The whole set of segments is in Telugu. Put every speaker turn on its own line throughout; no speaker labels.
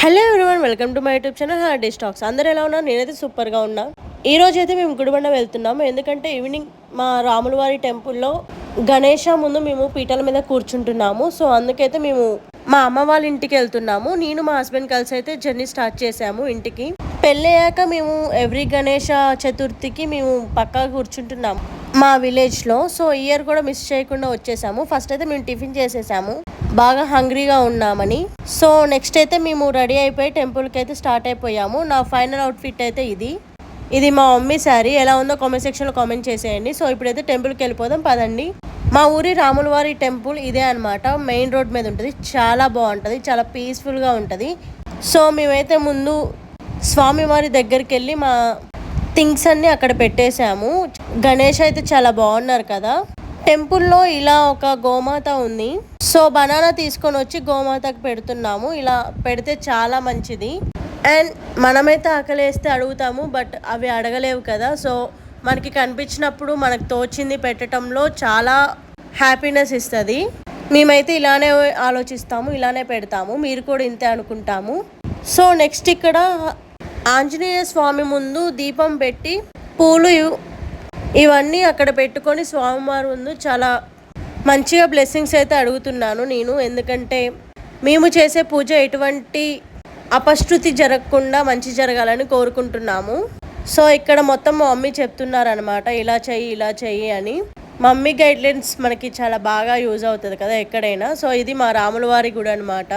Hello everyone welcome to my YouTube channel Hardy Stacks. అందరూ ఎలా ఉన్నా నేనైతే సూపర్గా ఉన్నా. ఈ రోజు అయితే మేము గుడిబండ వెళ్తున్నాము ఎందుకంటే ఈవినింగ్ మా రాములవారి టెంపుల్లో గణేష ముందు మేము పీటల మీద కూర్చుంటున్నాము. సో అందుకైతే మేము మా అమ్మ వాళ్ళ ఇంటికి వెళ్తున్నాము. నేను మా హస్బెండ్ కలిసి అయితే జర్నీ స్టార్ట్ చేసాము ఇంటికి. పెళ్ళయ్యాక మేము ఎవ్రీ గణేష చతుర్థికి మేము పక్కా కూర్చుంటున్నాము మా విలేజ్లో. సో ఇయర్ కూడా మిస్ చేయకుండా వచ్చేసాము. ఫస్ట్ అయితే మేము టిఫిన్ చేసేసాము. బాగా హంగ్రీగా ఉన్నామని. సో నెక్స్ట్ అయితే మేము రెడీ అయిపోయి టెంపుల్కి అయితే స్టార్ట్ అయిపోయాము. నా ఫైనల్ అవుట్ఫిట్ అయితే ఇది. ఇది మా మమ్మీ శారీ. ఎలా ఉందో కామెంట్ సెక్షన్లో కామెంట్ చేసేయండి. సో ఇప్పుడైతే టెంపుల్కి వెళ్ళిపోదాం. పదండి. మా ఊరి రాములవారి టెంపుల్ ఇదే అనమాట మెయిన్ రోడ్ మీద ఉంటుంది. చాలా బాగుంటుంది. చాలా పీస్ఫుల్గా ఉంటుంది. సో మేమైతే ముందు స్వామివారి దగ్గరికి వెళ్ళి మా థింగ్స్ అన్నీ అక్కడ పెట్టేశాము. గణేష్ అయితే చాలా బాగున్నారు కదా. టెంపుల్లో ఇలా ఒక గోమాత ఉంది. సో బనానా తీసుకొని వచ్చి గోమాతకు పెడుతున్నాము. ఇలా పెడితే చాలా మంచిది. అండ్ మనమైతే ఆకలేస్తే అడుగుతాము బట్ అవి అడగలేవు కదా. సో మనకి కనిపించినప్పుడు మనకు తోచింది పెట్టడంలో చాలా హ్యాపీనెస్ ఇస్తుంది. మేమైతే ఇలానే ఆలోచిస్తాము ఇలానే పెడతాము. మీరు కూడా ఇంతే అనుకుంటాము. సో నెక్స్ట్ ఇక్కడ ఆంజనేయ స్వామి ముందు దీపం పెట్టి పూలు ఇవన్నీ అక్కడ పెట్టుకొని స్వామివారి ముందు చాలా మంచిగా బ్లెస్సింగ్స్ అయితే అడుగుతున్నాను నేను. ఎందుకంటే మేము చేసే పూజ ఎటువంటి అపశృతి జరగకుండా మంచి జరగాలని కోరుకుంటున్నాము. సో ఇక్కడ మొత్తం మా మమ్మీ చెప్తున్నారనమాట ఇలా చెయ్యి ఇలా చెయ్యి అని. మమ్మీ గైడ్లైన్స్ మనకి చాలా బాగా యూజ్ అవుతుంది కదా ఎక్కడైనా. సో ఇది మా రాములవారి గుడి అనమాట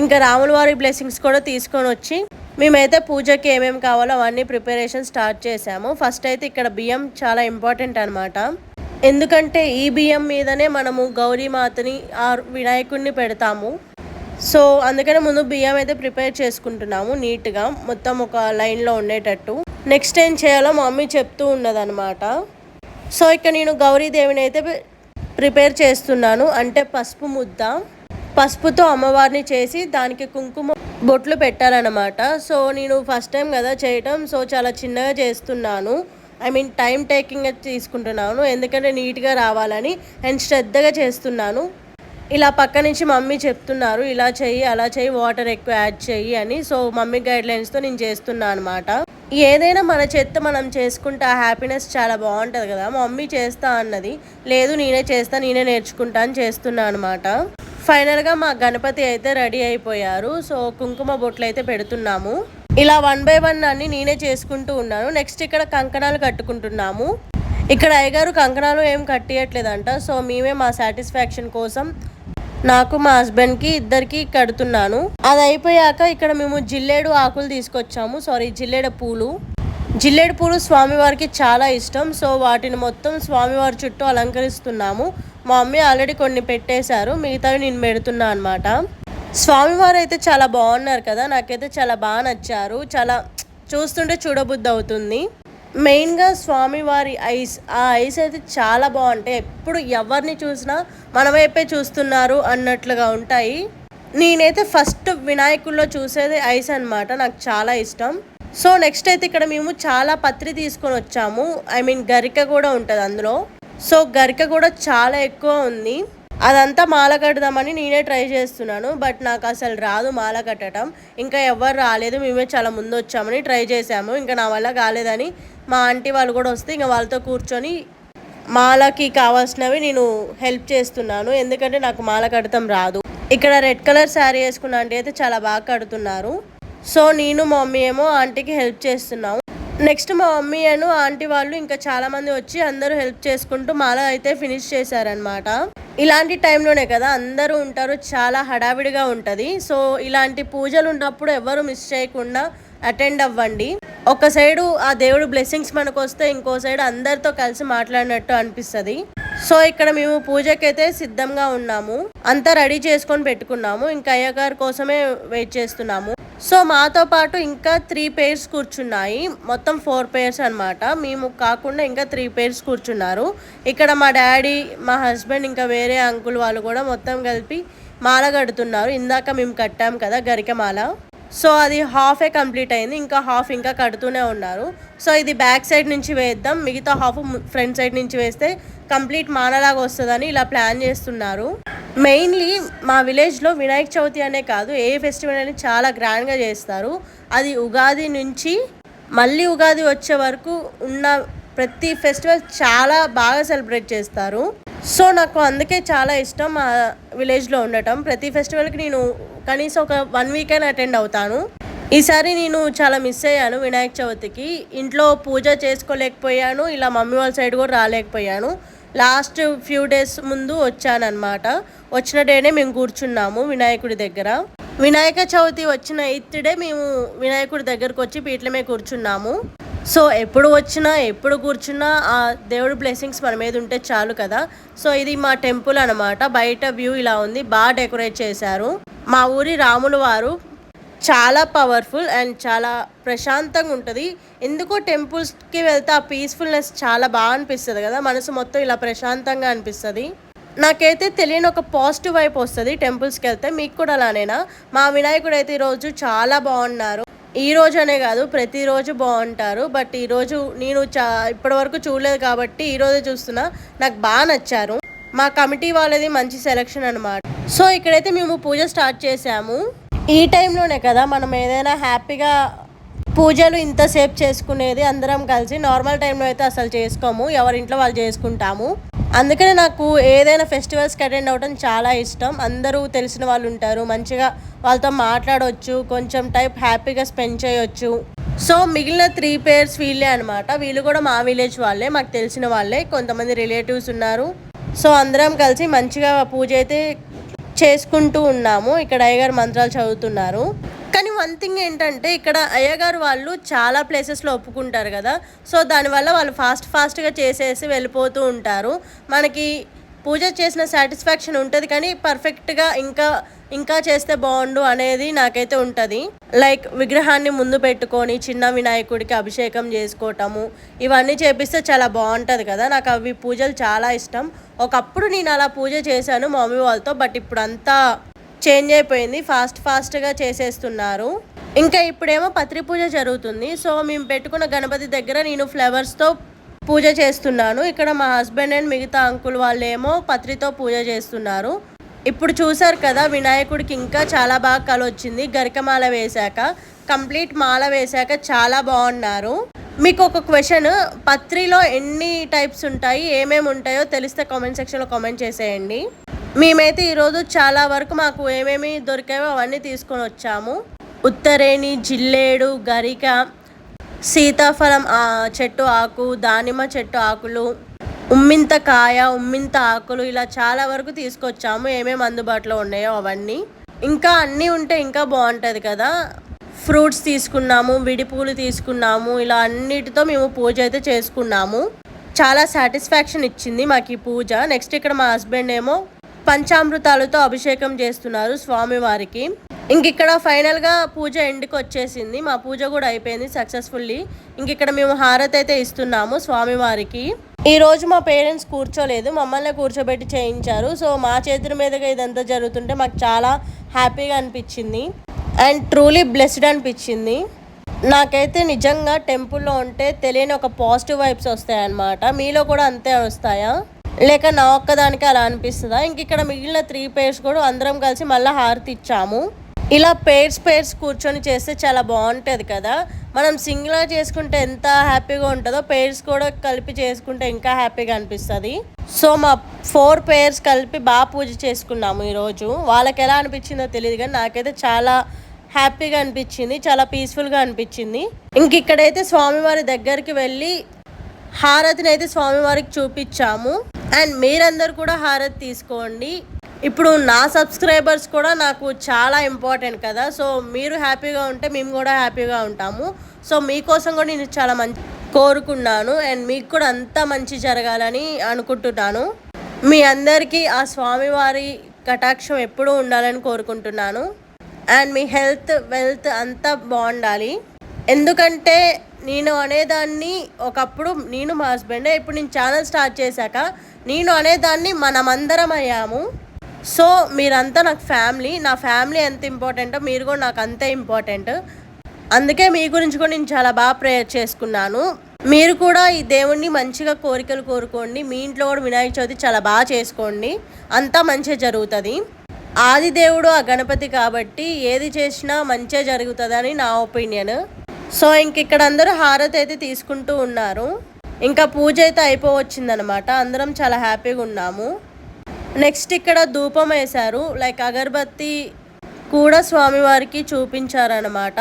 ఇంకా రాములవారి బ్లెస్సింగ్స్ కూడా తీసుకొని వచ్చి మేమైతే పూజకి ఏమేమి కావాలో అవన్నీ ప్రిపరేషన్ స్టార్ట్ చేసాము. ఫస్ట్ అయితే ఇక్కడ బియ్యం చాలా ఇంపార్టెంట్ అనమాట ఎందుకంటే ఈ బియ్యం మీదనే మనము గౌరీమాతని ఆ వినాయకుడిని పెడతాము. సో అందుకనే ముందు బియ్యం అయితే ప్రిపేర్ చేసుకుంటున్నాము నీట్గా. మొత్తం ఒక లైన్లో ఉండేటట్టు. నెక్స్ట్ ఏం చేయాలో మా మమ్మీ చెప్తూ ఉన్నదనమాట సో ఇక్కడ నేను గౌరీదేవిని అయితే ప్రిపేర్ చేస్తున్నాను. అంటే పసుపు ముద్ద. పసుపుతో అమ్మవారిని చేసి దానికి కుంకుమ బొట్లు పెట్టాలన్నమాట సో నేను ఫస్ట్ టైం కదా చేయటం. సో చాలా చిన్నగా చేస్తున్నాను. ఐ మీన్ టైం టేకింగ్ తీసుకుంటున్నాను. ఎందుకంటే నీట్గా రావాలని అండ్ శ్రద్ధగా చేస్తున్నాను. ఇలా పక్క నుంచి మమ్మీ చెప్తున్నారు ఇలా చెయ్యి అలా చెయ్యి వాటర్ ఎక్కువ యాడ్ చెయ్యి అని. సో మమ్మీ గైడ్ లైన్స్తో నేను చేస్తున్నాను అనమాట ఏదైనా మన చేత్తో మనం చేసుకుంటే ఆ హ్యాపీనెస్ చాలా బాగుంటుంది కదా. మా మమ్మీ చేస్తా అన్నది లేదు నేనే చేస్తా నేనే నేర్చుకుంటా అని చేస్తున్నా అనమాట ఫైనల్గా మా గణపతి అయితే రెడీ అయిపోయారు. సో కుంకుమ బొట్లు అయితే పెడుతున్నాము. ఇలా వన్ బై వన్ అన్ని నేనే చేసుకుంటూ ఉన్నాను. నెక్స్ట్ ఇక్కడ కంకణాలు కట్టుకుంటున్నాము. ఇక్కడ అయ్యగారు కంకణాలు ఏం కట్టియట్లేదంట. సో మేమే మా సాటిస్ఫాక్షన్ కోసం నాకు మా హస్బెండ్కి ఇద్దరికి కడుతున్నాను. అది అయిపోయాక ఇక్కడ మేము జిల్లేడు ఆకులు తీసుకొచ్చాము. సారీ జిల్లేడు పూలు. జిల్లేడు పూలు స్వామివారికి చాలా ఇష్టం. సో వాటిని మొత్తం స్వామివారి చుట్టూ అలంకరిస్తున్నాము. మా మమ్మీ ఆల్రెడీ కొన్ని పెట్టేశారు. మిగతావి నేను పెడుతున్నా అనమాట స్వామివారు అయితే చాలా బాగున్నారు కదా నాకైతే చాలా బాగా నచ్చారు. చాలా చూస్తుంటే చూడబుద్ధి అవుతుంది మెయిన్గా స్వామివారి ఐస్ ఆ ఐస్ అయితే చాలా బాగుంటాయి. ఎప్పుడు ఎవరిని చూసినా మన వైపే చూస్తున్నారు అన్నట్లుగా ఉంటాయి. నేనైతే ఫస్ట్ వినాయకుల్లో చూసేది ఐస్ అన్నమాట నాకు చాలా ఇష్టం. సో నెక్స్ట్ అయితే ఇక్కడ మేము చాలా పత్రి తీసుకొని వచ్చాము. ఐ మీన్ గరిక కూడా ఉంటుంది అందులో. సో గరిక కూడా చాలా ఎక్కువ ఉంది. అదంతా మాల కడదామని నేనే ట్రై చేస్తున్నాను బట్ నాకు అసలు రాదు మాల కట్టడం. ఇంకా ఎవరు రాలేదు మేమే చాలా ముందు వచ్చామని ట్రై చేసాము ఇంకా నా వల్ల కాలేదని మా ఆంటీ వాళ్ళు కూడా వస్తే ఇంకా వాళ్ళతో కూర్చొని మాలకి కావాల్సినవి నేను హెల్ప్ చేస్తున్నాను. ఎందుకంటే నాకు మాల కడతాం రాదు. ఇక్కడ రెడ్ కలర్ శారీ వేసుకున్న ఆంటీ అయితే చాలా బాగా కడుతున్నారు. సో నేను మా మమ్మీ ఏమో ఆంటీకి హెల్ప్ చేస్తున్నాము. నెక్స్ట్ మా మమ్మీ అను ఆంటీ వాళ్ళు ఇంకా చాలామంది వచ్చి అందరూ హెల్ప్ చేసుకుంటూ మాల అయితే ఫినిష్ చేశారనమాట ఇలాంటి టైంలోనే కదా అందరూ ఉంటారు చాలా హడావిడిగా ఉంటుంది. సో ఇలాంటి పూజలు ఉన్నప్పుడు ఎవరు మిస్ చేయకుండా అటెండ్ అవ్వండి. ఒక సైడు ఆ దేవుడు బ్లెస్సింగ్స్ మనకు వస్తే ఇంకో సైడ్ అందరితో కలిసి మాట్లాడినట్టు అనిపిస్తుంది. సో ఇక్కడ మేము పూజకైతే సిద్ధంగా ఉన్నాము. అంతా రెడీ చేసుకొని పెట్టుకున్నాము. ఇంకా అయ్యగారి కోసమే వెయిట్ చేస్తున్నాము. సో మాతో పాటు ఇంకా త్రీ పేర్స్ కూర్చున్నాయి. మొత్తం ఫోర్ పేర్స్ అన్నమాట. మేము కాకుండా ఇంకా త్రీ పేర్స్ కూర్చున్నారు. ఇక్కడ మా డాడీ మా హస్బెండ్ ఇంకా వేరే అంకుల్ వాళ్ళు కూడా మొత్తం కలిపి మాల కడుతున్నారు. ఇందాక మేము కట్టాం కదా గరిక మాల సో అది హాఫే కంప్లీట్ అయింది. ఇంకా హాఫ్ ఇంకా కడుతూనే ఉన్నారు. సో ఇది బ్యాక్ సైడ్ నుంచి వేద్దాం. మిగతా హాఫ్ ఫ్రంట్ సైడ్ నుంచి వేస్తే కంప్లీట్ మానలాగా వస్తుందని ఇలా ప్లాన్ చేస్తున్నారు. మెయిన్లీ మా విలేజ్లో వినాయక చవితి అనే కాదు ఏ ఫెస్టివల్ అనేది చాలా గ్రాండ్గా చేస్తారు. అది ఉగాది నుంచి మళ్ళీ ఉగాది వచ్చే వరకు ఉన్న ప్రతి ఫెస్టివల్ చాలా బాగా సెలబ్రేట్ చేస్తారు. సో నాకు అందుకే చాలా ఇష్టం మా విలేజ్లో ఉండటం. ప్రతి ఫెస్టివల్కి నేను కనీసం ఒక వన్ వీక్ అయినా అటెండ్ అవుతాను. ఈసారి నేను చాలా మిస్ అయ్యాను వినాయక చవితికి. ఇంట్లో పూజ చేసుకోలేకపోయాను ఇలా మమ్మీ వాళ్ళ సైడ్ కూడా రాలేకపోయాను. లాస్ట్ ఫ్యూ డేస్ ముందు వచ్చానమాట వచ్చిన డేనే మేము కూర్చున్నాము వినాయకుడి దగ్గర. వినాయక చవితి వచ్చిన ఎయిత్ డే మేము వినాయకుడి దగ్గరకు వచ్చి పీట్లమే కూర్చున్నాము. సో ఎప్పుడు వచ్చినా ఎప్పుడు కూర్చున్నా ఆ దేవుడి బ్లెస్సింగ్స్ మన మీద ఉంటే చాలు కదా. సో ఇది మా టెంపుల్ అనమాట బయట వ్యూ ఇలా ఉంది. బాగా డెకరేట్ చేశారు. మా ఊరి రాములు వారు చాలా పవర్ఫుల్ అండ్ చాలా ప్రశాంతంగా ఉంటుంది. ఎందుకో టెంపుల్స్కి వెళ్తే ఆ పీస్ఫుల్నెస్ చాలా బాగా అనిపిస్తుంది కదా. మనసు మొత్తం ఇలా ప్రశాంతంగా అనిపిస్తుంది. నాకైతే తెలియని ఒక పాజిటివ్ వైపు వస్తుంది టెంపుల్స్కి వెళ్తే. మీకు కూడా అలానేనా? మా వినాయకుడు అయితే ఈరోజు చాలా బాగున్నారు. ఈ రోజు అనే కాదు ప్రతిరోజు బాగుంటారు. బట్ ఈరోజు నేను చా ఇప్పటి వరకు చూడలేదు కాబట్టి ఈరోజే చూస్తున్నా. నాకు బాగా నచ్చారు. మా కమిటీ వాళ్ళది మంచి సెలెక్షన్ అనమాట సో ఇక్కడైతే మేము పూజ స్టార్ట్ చేసాము ఈ టైంలోనే కదా మనం ఏదైనా హ్యాపీగా పూజలు ఇంతసేపు చేసుకునేది అందరం కలిసి నార్మల్ టైంలో అయితే అసలు చేసుకోము ఎవరింట్లో వాళ్ళు చేసుకుంటాము. అందుకనే నాకు ఏదైనా ఫెస్టివల్స్కి అటెండ్ అవ్వడం చాలా ఇష్టం. అందరూ తెలిసిన వాళ్ళు ఉంటారు మంచిగా వాళ్ళతో మాట్లాడవచ్చు కొంచెం టైప్ హ్యాపీగా స్పెండ్ చేయొచ్చు. సో మిగిలిన త్రీ పేర్స్ వీళ్ళే అనమాట వీళ్ళు కూడా మా విలేజ్ వాళ్ళే మాకు తెలిసిన వాళ్ళే కొంతమంది రిలేటివ్స్ ఉన్నారు. సో అందరం కలిసి మంచిగా పూజ అయితే చేసుకుంటూ ఉన్నాము. ఇక్కడ అయ్యగారు మంత్రాలు చదువుతున్నారు. కానీ వన్ థింగ్ ఏంటంటే ఇక్కడ అయ్యగారు వాళ్ళు చాలా ప్లేసెస్లో ఒప్పుకుంటారు కదా. సో దానివల్ల వాళ్ళు ఫాస్ట్ ఫాస్ట్గా చేసేసి వెళ్ళిపోతూ ఉంటారు. మనకి పూజ చేసిన సాటిస్ఫాక్షన్ ఉంటుంది కానీ పర్ఫెక్ట్గా ఇంకా ఇంకా చేస్తే బాగుండు అనేది నాకైతే ఉంటుంది. లైక్ విగ్రహాన్ని ముందు పెట్టుకొని చిన్న వినాయకుడికి అభిషేకం చేసుకోవటము ఇవన్నీ చేపిస్తే చాలా బాగుంటుంది కదా. నాకు అవి పూజలు చాలా ఇష్టం. ఒకప్పుడు నేను అలా పూజ చేశాను మా మమ్మీ వాళ్ళతో బట్ ఇప్పుడు అంతా చేంజ్ అయిపోయింది. ఫాస్ట్ ఫాస్ట్గా చేసేస్తున్నారు. ఇంకా ఇప్పుడేమో పత్రి పూజ జరుగుతుంది. సో మేము పెట్టుకున్న గణపతి దగ్గర నేను ఫ్లవర్స్తో పూజ చేస్తున్నాను. ఇక్కడ మా హస్బెండ్ అండ్ మిగతా అంకుల్ వాళ్ళేమో పత్రితో పూజ చేస్తున్నారు. ఇప్పుడు చూసారు కదా వినాయకుడికి ఇంకా చాలా బాగా కళ వచ్చింది. గరికమాల వేశాక కంప్లీట్ మాల వేశాక చాలా బాగున్నారు. మీకు ఒక క్వశ్చన్ పత్రిలో ఎన్ని టైప్స్ ఉంటాయి ఏమేమి ఉంటాయో తెలిస్తే కామెంట్ సెక్షన్లో కామెంట్ చేసేయండి. మేమైతే ఈరోజు చాలా వరకు మాకు ఏమేమి దొరికాయో అవన్నీ తీసుకొని వచ్చాము. ఉత్తరేణి జిల్లేడు గరిక సీతాఫలం చెట్టు ఆకు దానిమ్మ చెట్టు ఆకులు ఉమ్మింత కాయ ఉమ్మింత ఆకులు ఇలా చాలా వరకు తీసుకొచ్చాము. ఏమేమి అందుబాటులో ఉన్నాయో అవన్నీ. ఇంకా అన్నీ ఉంటే ఇంకా బాగుంటుంది కదా. ఫ్రూట్స్ తీసుకున్నాము విడి పూలు తీసుకున్నాము ఇలా అన్నిటితో మేము పూజ అయితే చేసుకున్నాము. చాలా సాటిస్ఫాక్షన్ ఇచ్చింది మాకు ఈ పూజ. నెక్స్ట్ ఇక్కడ మా హస్బెండ్ ఏమో పంచామృతాలతో అభిషేకం చేస్తున్నారు స్వామివారికి. ఇంక ఇక్కడ ఫైనల్గా పూజ ఎండ్కి వచ్చేసింది. మా పూజ కూడా అయిపోయింది సక్సెస్ఫుల్లీ ఇంక ఇక్కడ మేము హారతి అయితే ఇస్తున్నాము స్వామివారికి. ఈ రోజు మా పేరెంట్స్ కూర్చోలేదు. మమ్మల్ని కూర్చోబెట్టి చేయించారు. సో మా చేతుల మీదుగా ఇదంతా జరుగుతుంటే మాకు చాలా హ్యాపీగా అనిపించింది. అండ్ ట్రూలీ బ్లెస్డ్ అనిపించింది. నాకైతే నిజంగా టెంపుల్లో ఉంటే తెలియని ఒక పాజిటివ్ వైబ్స్ వస్తాయన్నమాట మీలో కూడా అంతే వస్తాయా? లేక నా ఒక్కదానికి అలా అనిపిస్తుందా? ఇంక ఇక్కడ మిగిలిన త్రీ పేర్స్ కూడా అందరం కలిసి మళ్ళీ హారతి ఇచ్చాము. ఇలా పేర్స్ పేర్స్ కూర్చొని చేస్తే చాలా బాగుంటుంది కదా. మనం సింగిల్గా చేసుకుంటే ఎంత హ్యాపీగా ఉంటుందో పేర్స్ కూడా కలిపి చేసుకుంటే ఇంకా హ్యాపీగా అనిపిస్తుంది. సో మా ఫోర్ పేర్స్ కలిపి బాగా పూజ చేసుకున్నాము ఈరోజు. వాళ్ళకి ఎలా అనిపించిందో తెలియదు కానీ నాకైతే చాలా హ్యాపీగా అనిపించింది చాలా పీస్ఫుల్గా అనిపించింది. ఇంక ఇక్కడైతే స్వామివారి దగ్గరికి వెళ్ళి హారతిని అయితే స్వామివారికి చూపించాము. అండ్ మీరందరూ కూడా హారతి తీసుకోండి. ఇప్పుడు నా సబ్స్క్రైబర్స్ కూడా నాకు చాలా ఇంపార్టెంట్ కదా. సో మీరు హ్యాపీగా ఉంటే మేము కూడా హ్యాపీగా ఉంటాము. సో మీకోసం కూడా నేను చాలా మంచి కోరుకున్నాను. అండ్ మీకు కూడా అంతా మంచి జరగాలని అనుకుంటున్నాను. మీ అందరికీ ఆ స్వామివారి కటాక్షం ఎప్పుడూ ఉండాలని కోరుకుంటున్నాను. అండ్ మీ హెల్త్ వెల్త్ అంతా బాగుండాలి. ఎందుకంటే నేను అనేదాన్ని ఒకప్పుడు నేను మా హస్బెండే ఇప్పుడు నేను ఛానల్ స్టార్ట్ చేశాక నేను అనేదాన్ని మనమందరం అయ్యాము. సో మీరంతా నాకు ఫ్యామిలీ నా ఫ్యామిలీ ఎంత ఇంపార్టెంటో మీరు కూడా నాకు అంతే ఇంపార్టెంట్. అందుకే మీ గురించి కూడా నేను చాలా బాగా ప్రేయర్ చేసుకున్నాను. మీరు కూడా ఈ దేవుణ్ణి మంచిగా కోరికలు కోరుకోండి. మీ ఇంట్లో కూడా వినాయక చవితి చాలా బాగా చేసుకోండి. అంతా మంచిగా జరుగుతుంది. ఆది దేవుడు ఆ గణపతి కాబట్టి ఏది చేసినా మంచిగా జరుగుతుందని నా ఒపీనియన్. సో ఇంక ఇక్కడ అందరూ హారతి అయితే తీసుకుంటూ ఉన్నారు. ఇంకా పూజ అయితే అయిపోవచ్చిందనమాట. అందరం చాలా హ్యాపీగా ఉన్నాము. నెక్స్ట్ ఇక్కడ ధూపం వేశారు. లైక్ అగరబత్తి కూడా స్వామివారికి చూపించారనమాట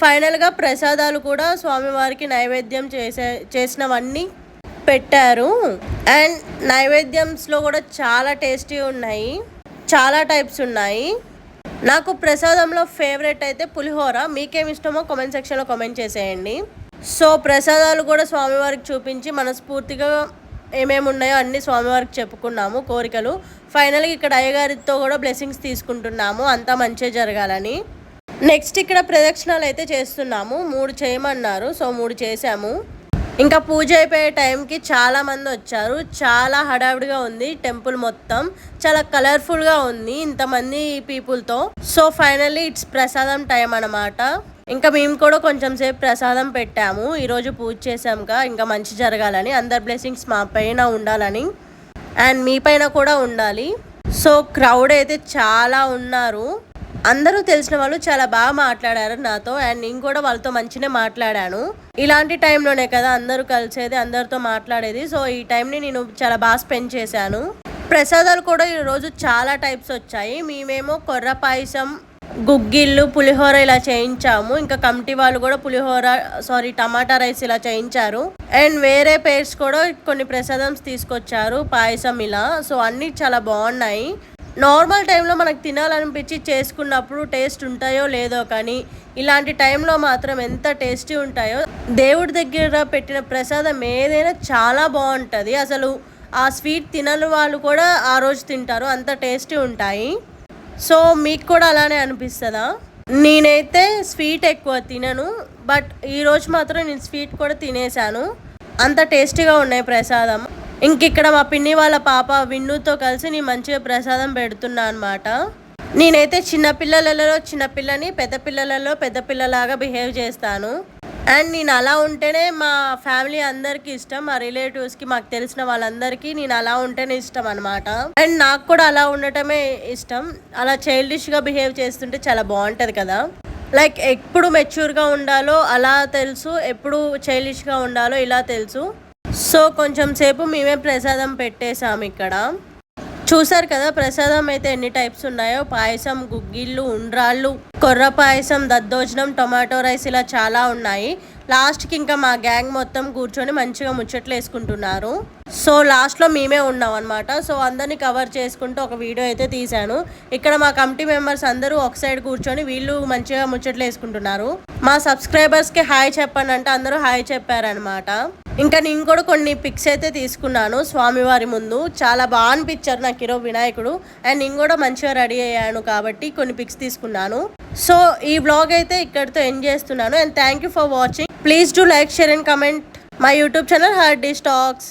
ఫైనల్గా ప్రసాదాలు కూడా స్వామివారికి నైవేద్యం చేసే చేసినవన్నీ పెట్టారు. అండ్ నైవేద్యంస్లో కూడా చాలా టేస్టీ ఉన్నాయి. చాలా టైప్స్ ఉన్నాయి. నాకు ప్రసాదంలో ఫేవరెట్ అయితే పులిహోర. మీకేం ఇష్టమో కామెంట్ సెక్షన్లో కామెంట్ చేసేయండి. సో ప్రసాదాలు కూడా స్వామివారికి చూపించి మనస్ఫూర్తిగా ఏమేమి ఉన్నాయో అన్ని స్వామివారికి చెప్పుకున్నాము కోరికలు. ఫైనల్గా ఇక్కడ అయ్యగారితో కూడా బ్లెస్సింగ్స్ తీసుకుంటున్నాము అంతా మంచిగా జరగాలని. నెక్స్ట్ ఇక్కడ ప్రదక్షిణాలు అయితే చేస్తున్నాము మూడు చేయమన్నారు సో మూడు చేసాము ఇంకా పూజ అయిపోయే టైంకి చాలామంది వచ్చారు. చాలా హడావిడిగా ఉంది టెంపుల్ మొత్తం. చాలా కలర్ఫుల్గా ఉంది ఇంతమంది పీపుల్తో. సో ఫైనల్లీ ఇట్స్ ప్రసాదం టైం అన్నమాట. ఇంకా మేము కూడా కొంచెం సేపు ప్రసాదం పెట్టాము. ఈరోజు పూజ చేసాంక ఇంకా మంచి జరగాలని. అందరి బ్లెస్సింగ్స్ మా పైన ఉండాలని. అండ్ మీ పైన కూడా ఉండాలి. సో క్రౌడ్ అయితే చాలా ఉన్నారు. అందరూ తెలిసిన వాళ్ళు చాలా బాగా మాట్లాడారు నాతో అండ్ నేను కూడా వాళ్ళతో మంచిగా మాట్లాడాను. ఇలాంటి టైంలోనే కదా అందరూ కలిసేది అందరితో మాట్లాడేది. సో ఈ టైంని నేను చాలా బాగా స్పెండ్ చేశాను. ప్రసాదాలు కూడా ఈరోజు చాలా టైప్స్ వచ్చాయి. మేమేమో కొర్ర పాయసం గుగ్గిళ్ళు పులిహోర ఇలా చేయించాము. ఇంకా కమిటీ వాళ్ళు కూడా పులిహోర సారీ టమాటా రైస్ ఇలా చేయించారు. అండ్ వేరే పేర్స్ కూడా కొన్ని ప్రసాదమ్స్ తీసుకొచ్చారు పాయసం ఇలా. సో అన్నీ చాలా బాగున్నాయి. నార్మల్ టైంలో మనకు తినాలనిపించి చేసుకున్నప్పుడు టేస్ట్ ఉంటాయో లేదో కానీ ఇలాంటి టైంలో మాత్రం ఎంత టేస్టీ ఉంటాయో దేవుడి దగ్గర పెట్టిన ప్రసాదం ఏదైనా చాలా బాగుంటుంది. అసలు ఆ స్వీట్ తినని వాళ్ళు కూడా ఆ రోజు తింటారు అంత టేస్టీ ఉంటాయి. సో మీకు కూడా అలానే అనిపిస్తుందా? నేనైతే స్వీట్ ఎక్కువ తినను బట్ ఈరోజు మాత్రం నేను స్వీట్ కూడా తినేసాను అంత టేస్టీగా ఉన్నాయి ప్రసాదం. ఇంక ఇక్కడ మా పిన్ని వాళ్ళ పాప విన్నుతో కలిసి నేను మంచిగా ప్రసాదం పెడుతున్నా అనమాట నేనైతే చిన్నపిల్లలలో చిన్నపిల్లని పెద్ద పిల్లలలో పెద్ద పిల్లలాగా బిహేవ్ చేస్తాను. అండ్ నేను అలా ఉంటేనే మా ఫ్యామిలీ అందరికీ ఇష్టం మా రిలేటివ్స్కి మాకు తెలిసిన వాళ్ళందరికీ నేను అలా ఉంటేనే ఇష్టం అనమాట అండ్ నాకు కూడా అలా ఉండటమే ఇష్టం. అలా చైల్డిష్గా బిహేవ్ చేస్తుంటే చాలా బాగుంటుంది కదా. లైక్ ఎప్పుడు మెచ్యూర్గా ఉండాలో అలా తెలుసు ఎప్పుడు చైల్డిష్గా ఉండాలో ఇలా తెలుసు. సో కొంచెం సేపు మేమే ప్రసాదం పెట్టేశాం ఇక్కడ. చూసారు కదా ప్రసాదం అయితే ఎన్ని టైప్స్ ఉన్నాయో? పాయసం గుగ్గిళ్ళు ఉండ్రాళ్ళు కొర్ర పాయసం దద్దోజనం టొమాటో రైస్ ఇలా చాలా ఉన్నాయి. లాస్ట్కి ఇంకా మా గ్యాంగ్ మొత్తం కూర్చొని మంచిగా ముచ్చట్లు వేసుకుంటున్నారు. సో లాస్ట్లో మేమే ఉన్నాం అనమాట సో అందరినీ కవర్ చేసుకుంటూ ఒక వీడియో అయితే తీశాను. ఇక్కడ మా కమిటీ మెంబర్స్ అందరూ ఒక సైడ్ కూర్చొని వీళ్ళు మంచిగా ముచ్చట్లు వేసుకుంటున్నారు. మా సబ్స్క్రైబర్స్కి హాయ్ చెప్పండి అంటే అందరూ హాయ్ చెప్పారనమాట ఇంకా నేను కూడా కొన్ని పిక్స్ అయితే తీసుకున్నాను స్వామివారి ముందు. చాలా బాగా అనిపించారు నాకు ఈరోజు వినాయకుడు. అండ్ నేను కూడా మంచిగా రెడీ అయ్యాను కాబట్టి కొన్ని పిక్స్ తీసుకున్నాను. సో ఈ బ్లాగ్ అయితే ఇక్కడితో ఎండ్ చేస్తున్నాను. And thank you for watching please do like share and comment my YouTube channel Hardy Stacks